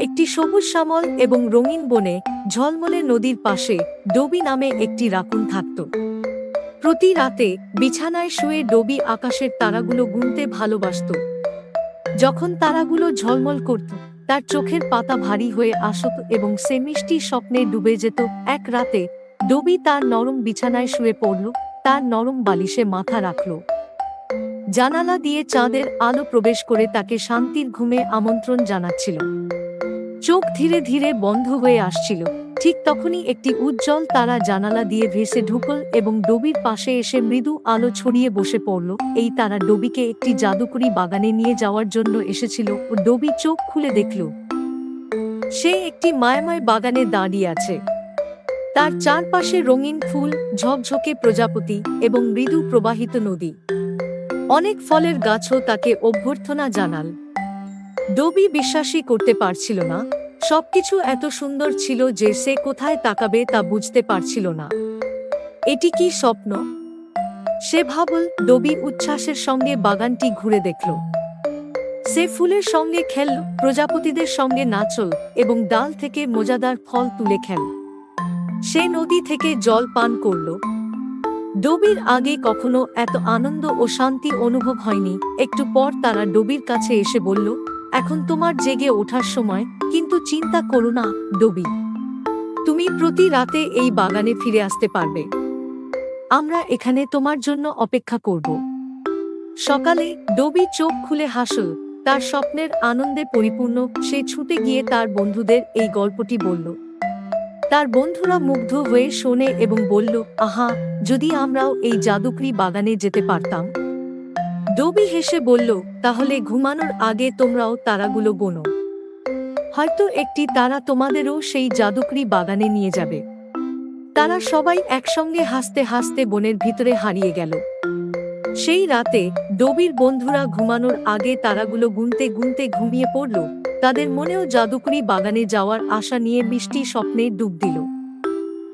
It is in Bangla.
একটি সবুজ শ্যামল এবং রঙিন বনে ঝলমলে নদীর পাশে ডবি নামে একটি রাকুন থাকত। প্রতি রাতে বিছানায় শুয়ে ডবি আকাশের তারাগুলো গুনতে ভালোবাসত। যখন তারাগুলো ঝলমল করত, তার চোখের পাতা ভারী হয়ে আসত এবং সে মিষ্টি স্বপ্নে ডুবে যেত। এক রাতে ডবি তার নরম বিছানায় শুয়ে পড়ল, তার নরম বালিশে মাথা রাখল। জানালা দিয়ে চাঁদের আলো প্রবেশ করে তাকে শান্তির ঘুমে আমন্ত্রণ জানাচ্ছিল। চোখ ধীরে ধীরে বন্ধ হয়ে আসছিল। ঠিক তখনই একটি উজ্জ্বল তারা জানালা দিয়ে ভেসে ঢুকল এবং ডবির পাশে এসে মৃদু আলো ছড়িয়ে বসে পড়ল। এই তারা ডবিকে একটি জাদুকরি বাগানে নিয়ে যাওয়ার জন্য এসেছিল। ও ডবি চোখ খুলে দেখল, সে একটি মায়াময় বাগানে দাঁড়িয়ে আছে। তার চারপাশে রঙিন ফুল, ঝকঝকে প্রজাপতি এবং মৃদু প্রবাহিত নদী। অনেক ফলের গাছও তাকে অভ্যর্থনা জানাল। ডবি বিশ্বাসই করতে পারছিল না। সবকিছু এত সুন্দর ছিল যে সে কোথায় তাকাবে তা বুঝতে পারছিল না। এটি কি স্বপ্ন? সে ভাবল, ডবি উচ্ছ্বাসের সঙ্গে বাগানটি ঘুরে দেখল। সে ফুলের সঙ্গে খেলল প্রজাপতিদের সঙ্গে নাচল এবং ডাল থেকে মজাদার ফল তুলে খেল। সে নদী থেকে জল পান করল। ডবির আগে কখনো এত আনন্দ ও শান্তি অনুভব হয়নি। একটু পর তারা ডবির কাছে এসে বলল এখন তোমার জেগে ওঠার সময়, কিন্তু চিন্তা করো না, ডবি। তুমি প্রতি রাতে এই বাগানে ফিরে আসতে পারবে। আমরা এখানে তোমার জন্য অপেক্ষা করব। সকালে, ডবি চোখ খুলে হাসল, তার স্বপ্নের আনন্দে পরিপূর্ণ, সে ছুটে গিয়ে তার বন্ধুদের এই গল্পটি বলল। তার বন্ধুরা মুগ্ধ হয়ে শোনে এবং বলল, আহা, যদি আমরাও এই জাদুকরি বাগানে যেতে পারতাম। ডবি হেসে বলল, তাহলে ঘুমানোর আগে তোমরাও তারাগুলো গোনো। হয়তো একটি তারা তোমাদেরও সেই জাদুকরি বাগানে নিয়ে যাবে। তারা সবাই একসঙ্গে হাসতে হাসতে বনের ভিতরে হারিয়ে গেল। সেই রাতে ডবির বন্ধুরা ঘুমানোর আগে তারাগুলো গুনতে গুনতে ঘুমিয়ে পড়ল। তাদের মনেও জাদুকরি বাগানে যাওয়ার আশা নিয়ে মিষ্টি স্বপ্নে ডুব দিল।